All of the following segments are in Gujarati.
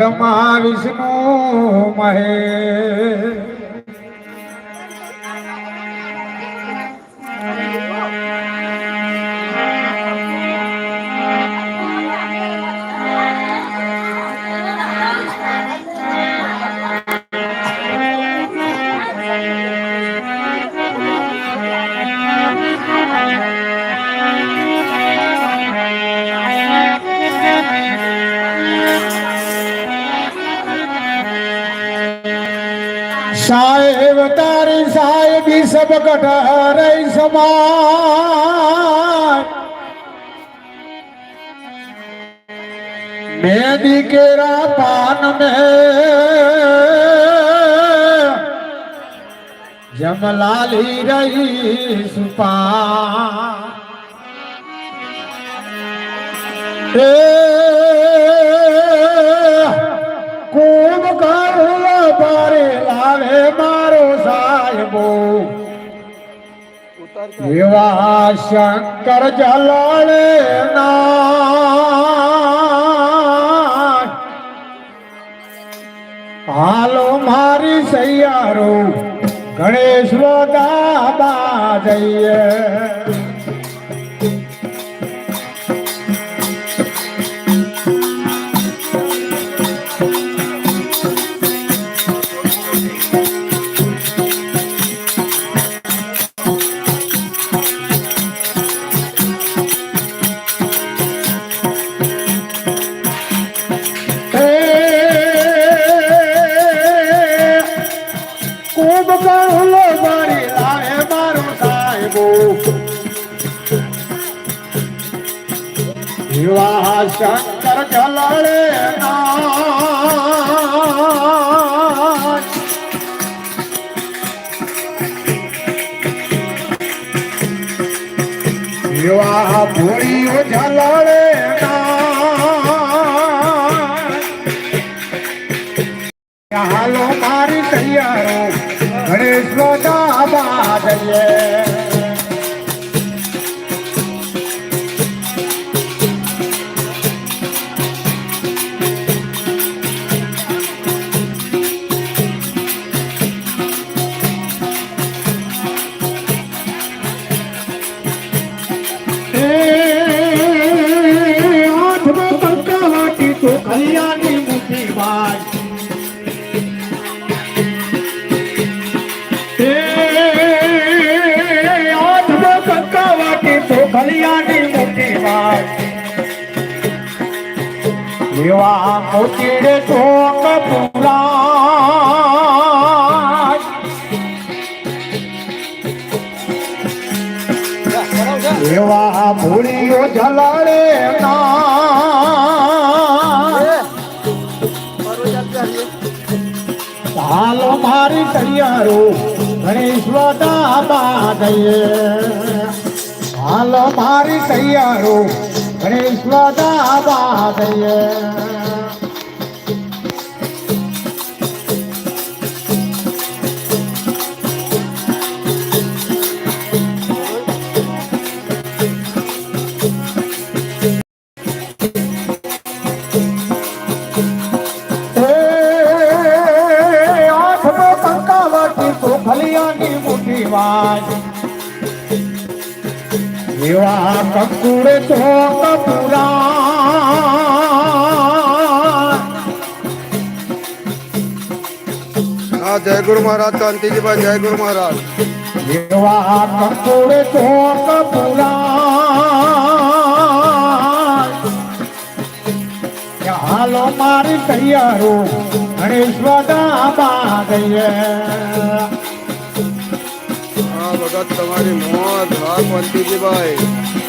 બ્રહ્મા વિષ્ણુ મહે સાહેબ તારી સાહેબી સબ કઠ સમાય મેદી કેરા પાન में જમલાલી રહી સુપા. એ લાવે મારો સાહેબો. એવા શંકર જલાળે ના હાલો મારી સૈયારો ગણેશ દાબા જઈએ विवाह शंकर जलड़े विवाह पूरी उजलड़े हलो मारी तैयारो गणेश बाबा ભૂલીઓ જલાડે ના. હાલો મારી તૈયારો, ગણેશ દાબા દઈએ હાલો મારી તૈયારો, ગણેશ દાબા દઈએ તો મોટી વાત. એવા કકુર તો કપુરા હા જય ગુરુ મહારાજ કાંતિજીભાઈ જય ગુરુ મહારાજ. એવા કકુર તો કપુરા હાલો મારી તૈયારો ગણેશ બધા બા ભગત તમારી મોત હા કાંતિજીભાઈ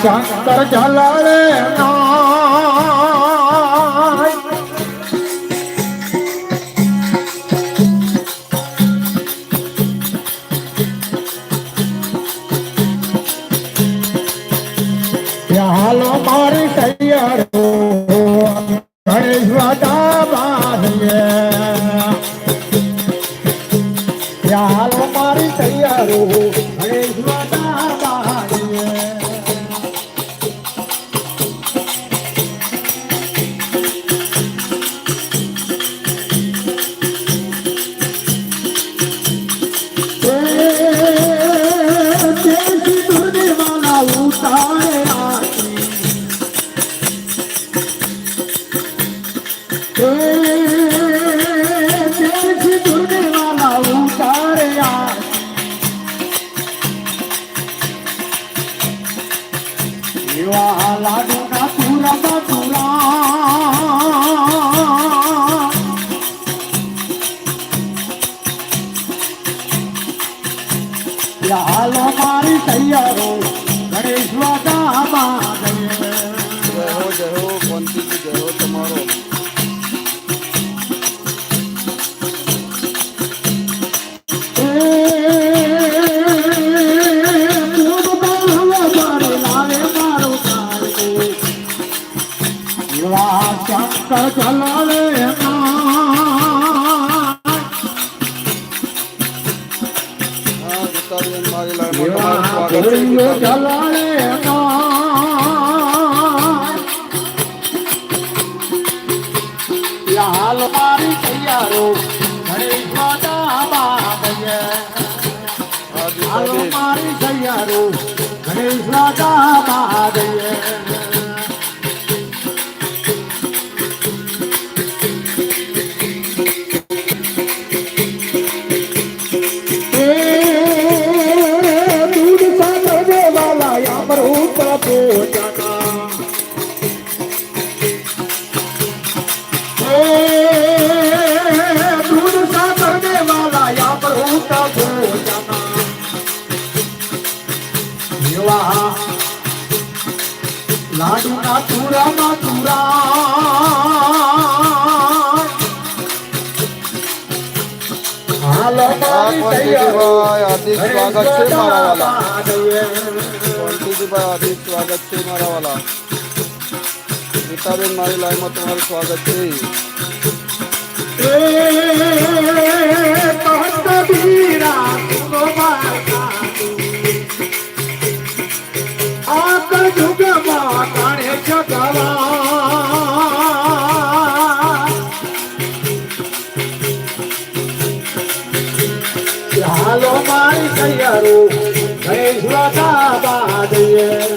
શંકર જલાડે નાય હાલો મારી તૈયારો ગણેશ વાદા બાંધીએ જય હો જય હો કોંતીજી જય હો તમારો મારી તૈયારો ગણેશ રાજા મહાદેવ એવા લાડુ ના તુરા ના તુરા હાલો સ્વાગત છે મારા વાલા હાર્દિક સ્વાગત છે મારા વાલા ગીતાબેન મારી તમારું સ્વાગત છે હાલો મારી તૈયારો ગણેશ રાધા બાદીએ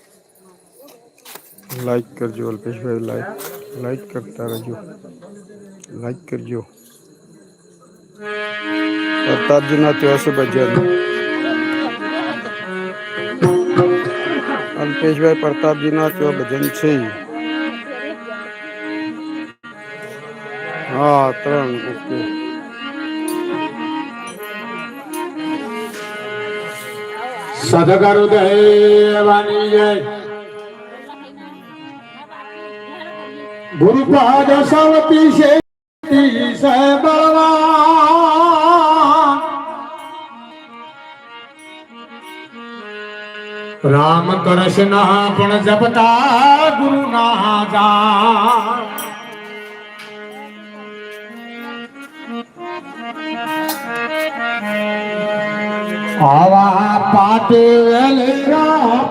લાઈક કરજો અલ્પેશભાઈ લાઈક લાઈક કરતા રહેજો. લાઈક કરજો. પ્રતાપજીના ત્યોસો ભજન અલ્પેશભાઈ પ્રતાપજીના તો ભજન છે હા, ત્રણ, ઓકે. સદગરુ દેવાની જય गुरु पाद सवती से राम कृष्ण पण जपता गुरु ना जा आवा पाटे वेले राम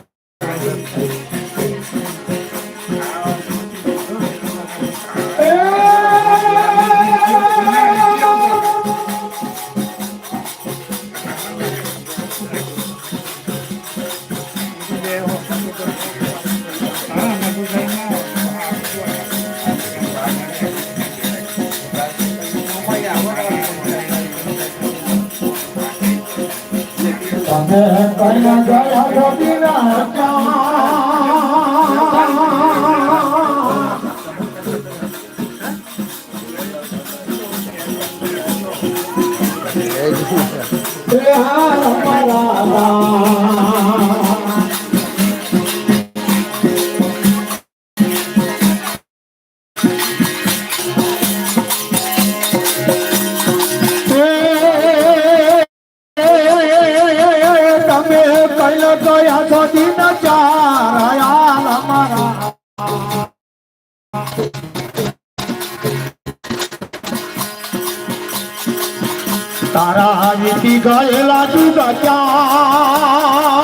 ક્યાં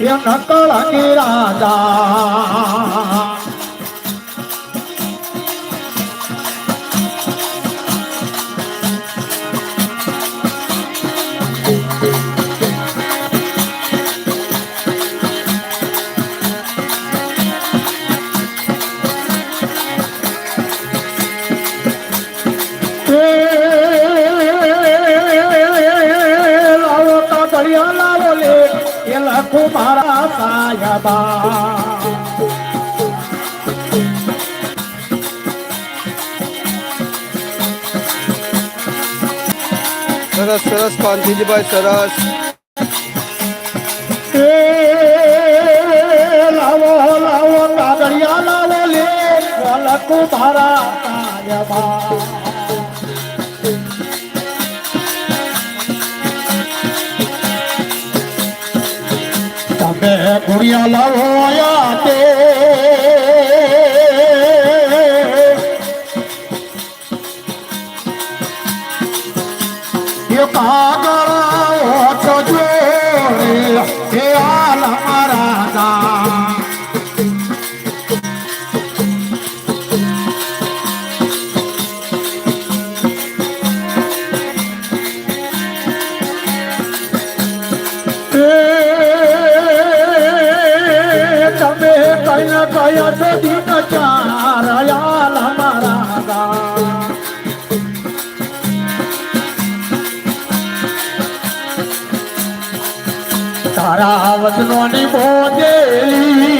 એ નકળ રાજા. સાયબા સરસ સરસ કાંતિજીભાઈ સરસ. લાવો લાવો કાગળિયા લાવો લે લખું મારા સાયબા તમે ગુડિયા લાવો આયા તે કાગળ તારા નો બોધેલી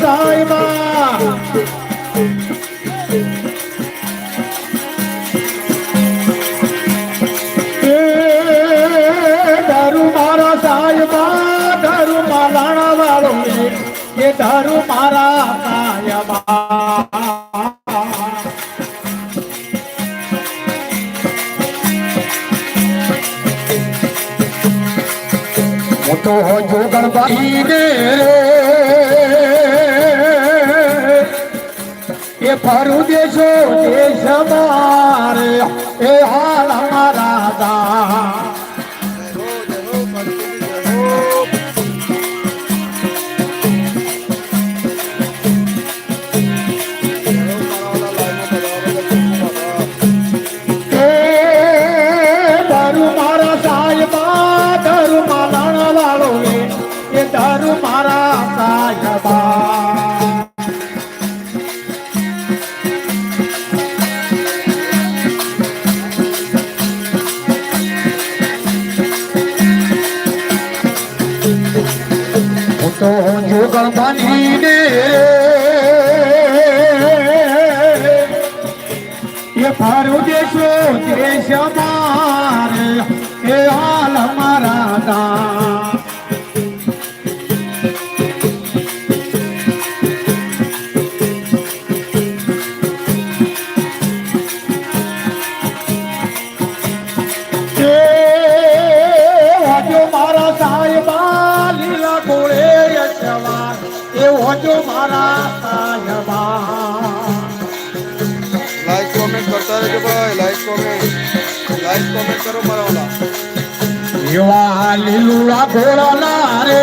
চাই মা দারু মারা চাই মা দারু মালানা বাড়ো এ দারু মারা চাই মা એ ફરું દેશો દેશ મારે એ હાલ અમારા લાઈક કરો મારા એવા લીલુડા ઘોડાના રે.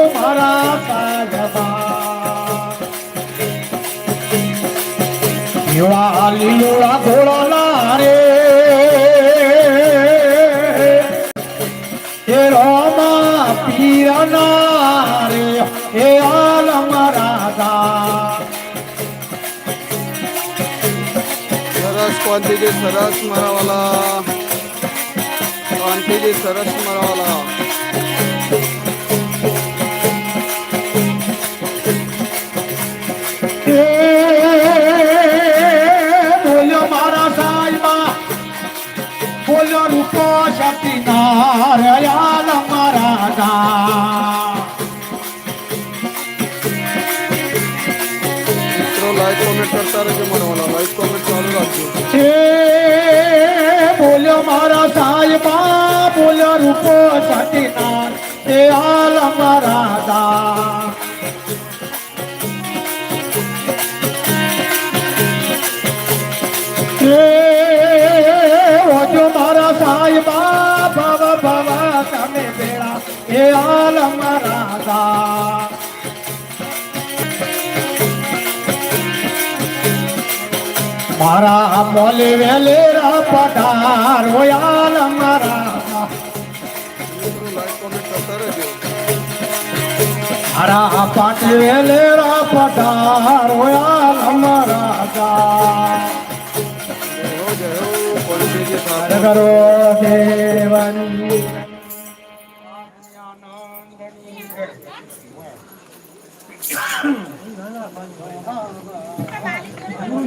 जो मारा लोळा घोळाला रे. हे रोमा पिराना रे हे आला मरादा सरस क्वांटिटी सरस मरावाला. क्वांटिटी सरस मरावाला. નારાયણ મારા ગા મિત્રો લાઈક કોમેન્ટ કરતા રહેજો બોલ્યો રૂપો શક્તિ એ આલ મારા ગા મારા મોલે વેલેરા પધાર હોયાલ મારા દા. મિત્રો લાઈક કોમેન્ટ કરતા રહેજો મારા પાટી વેલેરા પધાર હોયાલ મારા દા. જય હો જય હો ક્વાંતિજી હર સાથે કરો દેવન શ્રી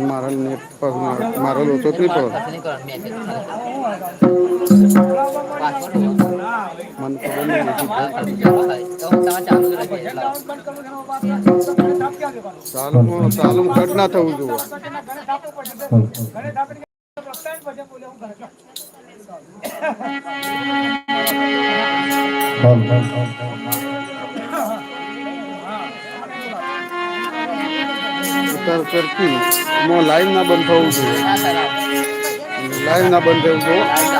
મારા નેટ પર મારો લોચો જ નહીં પડે? ચાલુ કટ ના થવું જોઈએ. કર કરતી મો લાઈન ના બંધ થવું જોઈએ. લાઈન ના બંધ થવું જોઈએ.